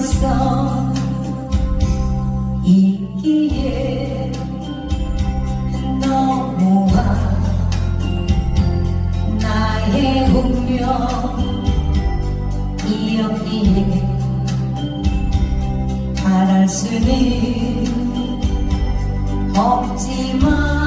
서 있기에 너무한 나의 운명이었기에 바랄 수는 없지만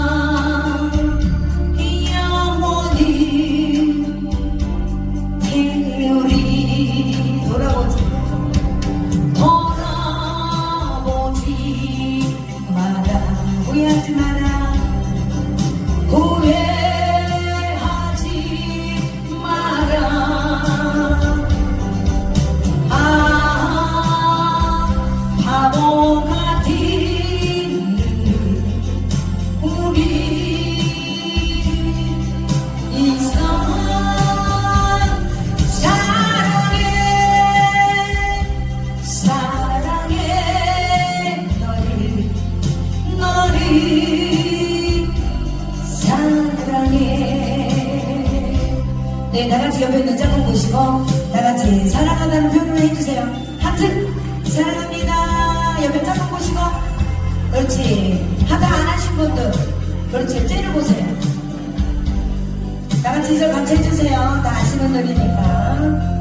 네 다같이 옆에 있는 짝꿍 보시고 다같이 사랑한다는 표현을 해주세요. 하트! 사랑합니다. 옆에 짝꿍 보시고. 그렇지. 하트 안 하신 분들. 그렇지. 째려 보세요. 다같이 이절 같이 해주세요. 다 아시는 노래니까